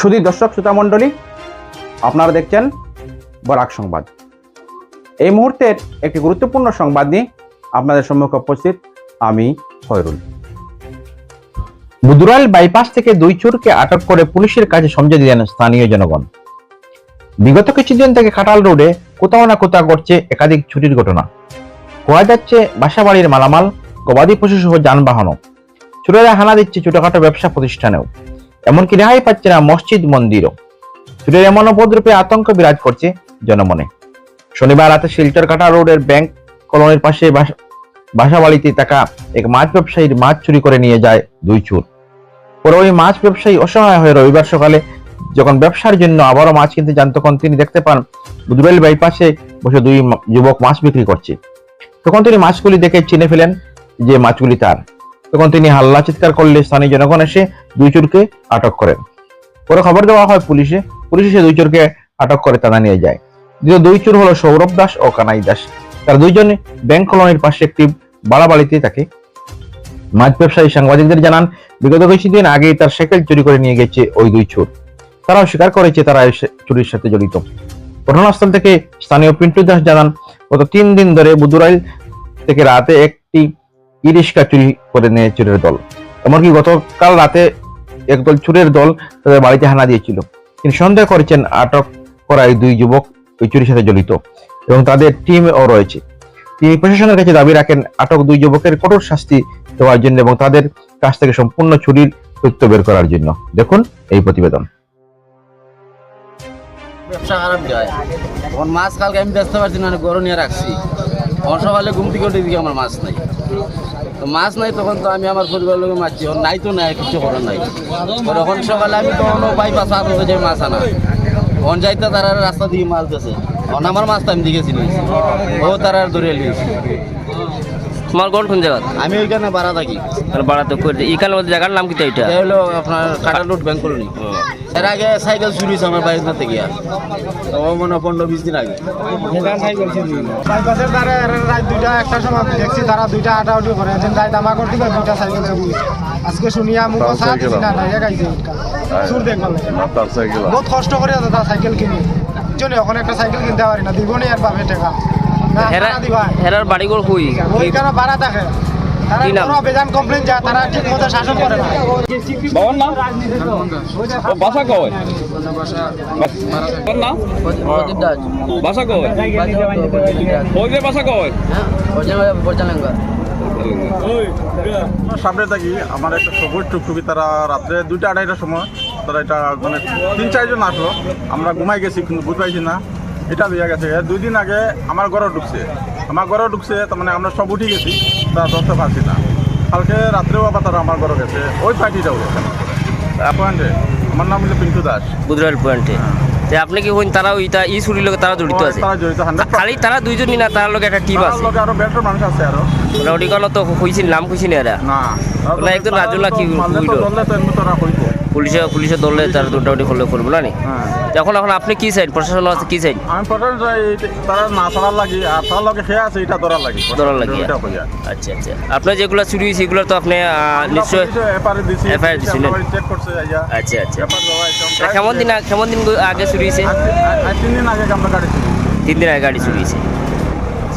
শুধু দর্শক, শ্রোতা মণ্ডলী, আপনারা দেখছেন বরাক সংবাদ। এই মুহূর্তের একটি গুরুত্বপূর্ণ সংবাদ নিয়ে আপনাদের সম্মুখে উপস্থিত আমি খয়রুল। বুদুরাইল বাইপাস থেকে দুই চোরকে আটক করে পুলিশের কাছে সমঝে দিলেন স্থানীয় জনগণ। বিগত কিছুদিন থেকে খাটাল রোডে কোথাও না কোথাও ঘটছে একাধিক ছুটির ঘটনা। কোয়া যাচ্ছে বাসাবাড়ির মালামাল, গবাদি পশু সহ যানবাহনও। চোরেরা হানা দিচ্ছে ছোটখাটো ব্যবসা প্রতিষ্ঠানেও। এমনকি রেহাই পাচ্ছে না মসজিদ মন্দিরও। চুরের এমন উপদ্রবে আতঙ্ক বিরাজ করছে জনমনে। শনিবার রাতে শিলচর কাটা রোডের ব্যাংক কলোনির পাশে বাসা- বাসাবাড়িতে থাকা এক মাছ ব্যবসায়ীর মাছ চুরি করে নিয়ে যায় দুই চোর। পরে ওই মাছ ব্যবসায়ী অসহায় হয়ে রবিবার সকালে যখন ব্যবসার জন্য আবারও মাছ কিনতে যান, তখন তিনি দেখতে পান বুদুরাইল বাইপাসে বসে দুই যুবক মাছ বিক্রি করছে। তখন তিনি মাছগুলি দেখে চিনে ফেলেন যে মাছগুলি তার। তখন তিনি হাল্লা চিৎকার করলে স্থানীয় জনগণ এসে দুই চোরকে আটক করেন। পরে খবর দেওয়া হয় পুলিশে। পুলিশ এসে দুই চোরকে আটক করে থানা নিয়ে যায়। দ্বিতীয় দুই চোর হলো সৌরভ দাস ও কানাই দাস। তারা দুইজনে ব্যাংক কলোনির পাশে একটি বাড়া বাড়িতে থাকে। মাছ ব্যবসায়ী সাংবাদিকদের জানান, বিগত কিছুদিন আগেই তার সাইকেল চুরি করে নিয়ে গেছে ওই দুই চোর। তারাও স্বীকার করেছে তারা চুরির সাথে জড়িত। ঘটনাস্থল থেকে স্থানীয় পিন্টু দাস জানান, গত তিন দিন ধরে বুদুরাইল থেকে রাতে একটি ই রিক্সা চুরি করে নিয়ে চোরের দল। এমনকি গতকাল রাতে একদল চোরের দল তাদের বাড়িতে হানা দিয়েছিল। তিনি সন্দেহ করেছেন আটক করা এই দুই যুবক ওই চুরির সাথে জড়িত এবং তাদের টিমও রয়েছে। তিনি প্রশাসনের কাছে দাবি রাখেন, আটক দুই যুবকের কঠোর শাস্তি দেওয়ার জন্য এবং তাদের কাছ থেকে সম্পূর্ণ চুরির তথ্য বের করার জন্য। দেখুন এই প্রতিবেদন। ব্যবসা খারাপ যায়। মাছ কালকে আমি ব্যস্ত পারছি না গরম নিয়ে রাখছি। সকালে ঘুম থেকে উঠে দিকে আমার মাছ নাই। তো মাছ নাই তখন তো আমি আমার পরিবারের লোক মারছি। নাই তো নাই কিছু করার নাই। তখন সকালে আমি তখন পাই পাশা যাই মাছ আনা। তখন যাইতে তারা রাস্তা দিয়ে মাছ দিয়েছে তখন আমার মাছ তো আমি দিকে চিনি। ও তারা ধরে লিয়েছে তোমার কোন কোন জায়গা? আমি ওইখানে বাড়া থাকি। আর বাড়াতে করে এখানে জায়গার নাম কি তো এটা? হলো আপনার রোড ব্যাংক কলোনি। এর আগে সাইকেল চুরি হয়েছে আমার বাড়ির থেকে গিয়া। তো ও মনে পনেরো বিশ দিন আগে। বাইপাসের দ্বারা এর রাত দুইটা একটা সময় দেখছি তারা দুইটা আটাউটি করে যেন রাত আমার করতে দুইটা সাইকেল আজকে শুনিয়া মুখ সাথ না দেখবার তার বহুত কষ্ট করে দাদা সাইকেল কিনি। জন্য এখন একটা সাইকেল কিনতে পারি না। দিব নি আর বাপে টাকা। হেরার বাড়িঘর কই? ওইখানে ভাড়া থাকে। বাবার নাম? ও বাসা কয় বাসা কয় ওই বাসা কয় সামনে থাকি আমার একটা সবুজ টুকটুকি তারা রাত্রে দুইটা আড়াইটার সময় তারা এটা মানে তিন চারজন আসলো। আমরা ঘুমাই গেছি কিন্তু বুঝ পাইছি না। এটা দিয়ে গেছে। দুই দিন আগে আমার ঘরে ঢুকছে। আমার ঘরে ঢুকছে তার মানে আমরা সব উঠে গেছি তা ধরতে পারছি না। কালকে রাত্রেও আবার তারা আমার ঘরে গেছে ওই পার্টিটাও গেছে পয়েন্টে আমার নাম হলো পিন্টু দাস। বুধরাইল পয়েন্টে তে আপনি কি হইন তারা ওইটা ই চুরির লোক তারা জড়িত আছে? তারা জড়িত খালি তারা দুইজনই না তার লোক একটা টিম আছে? আরও বেটার মানুষ আছে আরও মোটামুটি কোনো তো হইছিল নাম কইছি না এরা। না। একজন রাজুলা কি হইল? তোরা পুলিশে পুলিশে দলে তারা মোটামুটি করলে করব না নি? হ্যাঁ। এখন এখন আপনি কি চাইন? প্রশাসন আছে কি চাইন? আমি পটল যাই তারা না ছাড়ার লাগি আর তার লগে খেয়ে আছে এটা ধরার লাগি। ধরার লাগি। হইয়া আচ্ছা। আচ্ছা আপনার যেগুলো চুরি হয়েছে এগুলো তো আপনি আহ, নিশ্চয় এফআইআর দিছি? চেক করছে আচ্ছা আচ্ছা। কেমন দিন কেমন দিন আগে চুরি হয়েছে তিন দিন আগে আমরা গাড়ি ছিল তিন দিন আগে গাড়ি চুরি হয়েছে